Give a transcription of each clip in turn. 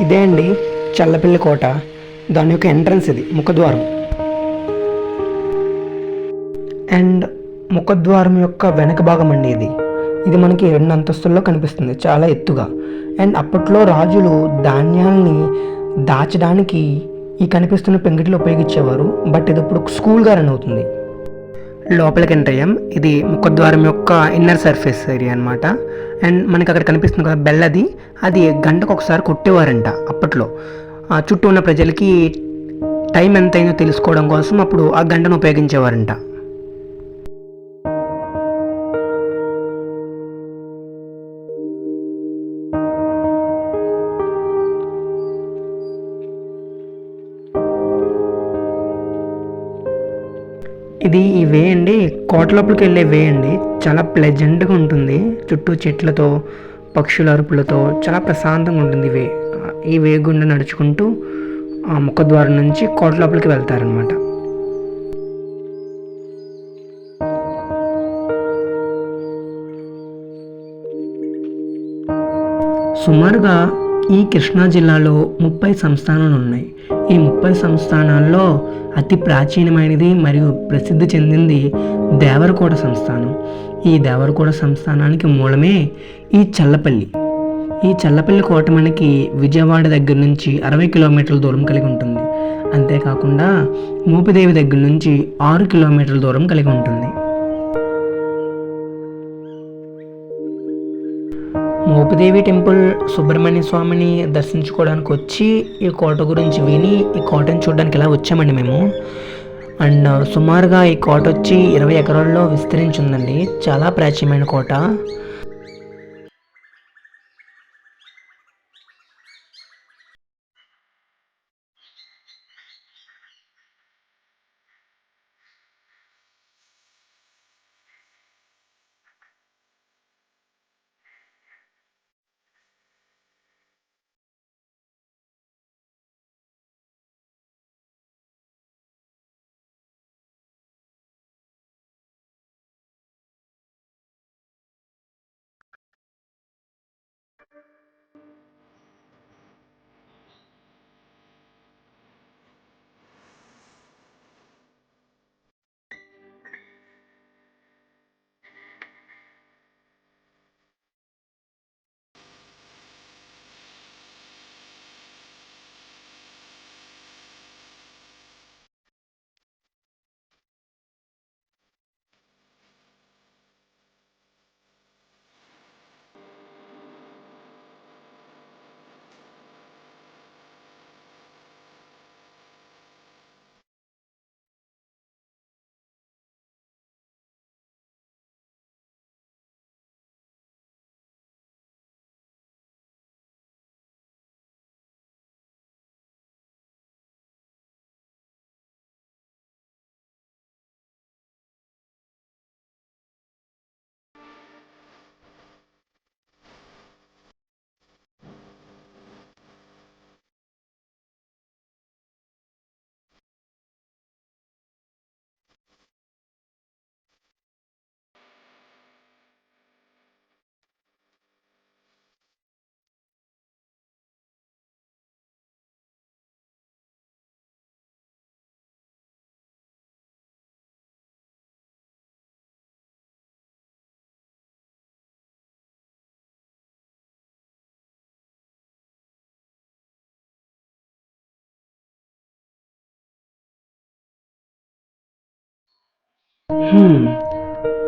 ఇదే అండి చల్లపల్లి కోట. దాని యొక్క ఎంట్రన్స్ ఇది ముఖద్వారం. అండ్ ముఖద్వారం యొక్క వెనక భాగం అండి ఇది. ఇది మనకి రెండు అంతస్తుల్లో కనిపిస్తుంది చాలా ఎత్తుగా. అండ్ అప్పట్లో రాజులు ధాన్యాల్ని దాచడానికి ఈ కనిపిస్తున్న పెంగిటిలో ఉపయోగించేవారు బట్ ఇది ఇప్పుడు స్కూల్గా రన్ అవుతుంది. లోపలికి ఎంటర్ అయ్యాం. ఇది ముఖద్వారం యొక్క ఇన్నర్ సర్ఫేస్ ఏరియా అనమాట అండ్ మనకి అక్కడ కనిపిస్తుంది కదా బెల్లది అది అది గంటకు ఒకసారి కొట్టేవారంట అప్పట్లో. ఆ చుట్టూ ఉన్న ప్రజలకి టైం ఎంతైందో తెలుసుకోవడం కోసం అప్పుడు ఆ గంటను ఉపయోగించేవారంట. ఇది ఈ వే అండి. కోట లోపలికి వెళ్ళే వే అండి. చాలా ప్లెజెంట్గా ఉంటుంది. చుట్టూ చెట్లతో పక్షుల అరుపులతో చాలా ప్రశాంతంగా ఉంటుంది వే. ఈ వే గుండా నడుచుకుంటూ ఆ ముఖద్వారం నుంచి కోట లోపలికి వెళ్తారనమాట సుమారుగా ఈ కృష్ణా జిల్లాలో ముప్పై సంస్థానాలు ఉన్నాయి. ఈ ముప్పై సంస్థానాల్లో అతి ప్రాచీనమైనది మరియు ప్రసిద్ధి చెందింది దేవరకోట సంస్థానం. ఈ దేవరకోట సంస్థానానికి మూలమే ఈ చల్లపల్లి. ఈ చల్లపల్లి కోట మనకి విజయవాడ దగ్గర నుంచి అరవై కిలోమీటర్ల దూరం కలిగి ఉంటుంది. అంతేకాకుండా మోపిదేవి దగ్గర నుంచి ఆరు కిలోమీటర్ల దూరం కలిగి ఉంటుంది. మోపిదేవి టెంపుల్ సుబ్రహ్మణ్య స్వామిని దర్శించుకోవడానికి వచ్చి ఈ కోట గురించి విని ఈ కోటను చూడడానికి ఇలా వచ్చామండి మేము? అండ్ సుమారుగా ఈ కోట వచ్చి ఇరవై ఎకరాల్లో విస్తరించి ఉందండి. చాలా ప్రాచీనమైన కోట.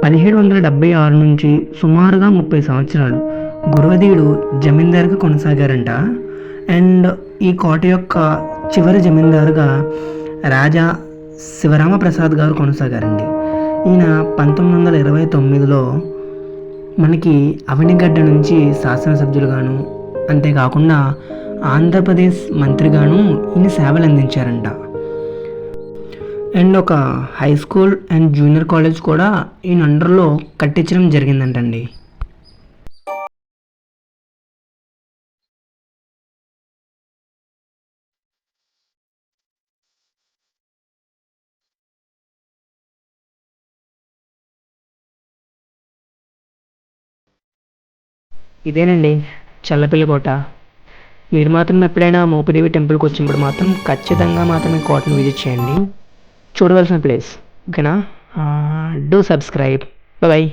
పదిహేడు వందల డెబ్బై ఆరు నుంచి సుమారుగా ముప్పై సంవత్సరాలు గురవదీయుడు జమీందారుగా కొనసాగారంట. అండ్ ఈ కోట యొక్క చివరి జమీందారుగా రాజా శివరామ ప్రసాద్ గారు కొనసాగారండి. ఈయన పంతొమ్మిది వందల ఇరవై తొమ్మిదిలో మనకి అవనిగడ్డ నుంచి శాసనసభ్యులుగాను అంతేకాకుండా ఆంధ్రప్రదేశ్ మంత్రిగాను ఈయన సేవలు అందించారంట అండ్ ఒక high school and junior college కూడా ఈయన అండర్లో కట్టించడం జరిగిందంటండి. ఇదేనండి చల్లపల్లి కోట మీరు మాత్రం ఎప్పుడైనా మోపిదేవి టెంపుల్కి వచ్చినప్పుడు మాత్రం ఖచ్చితంగా మాత్రం ఈ కోటను విజిట్ చేయండి. చూడవలసిన ప్లేస్ ఓకేనా డూ సబ్స్క్రైబ్ బాయ్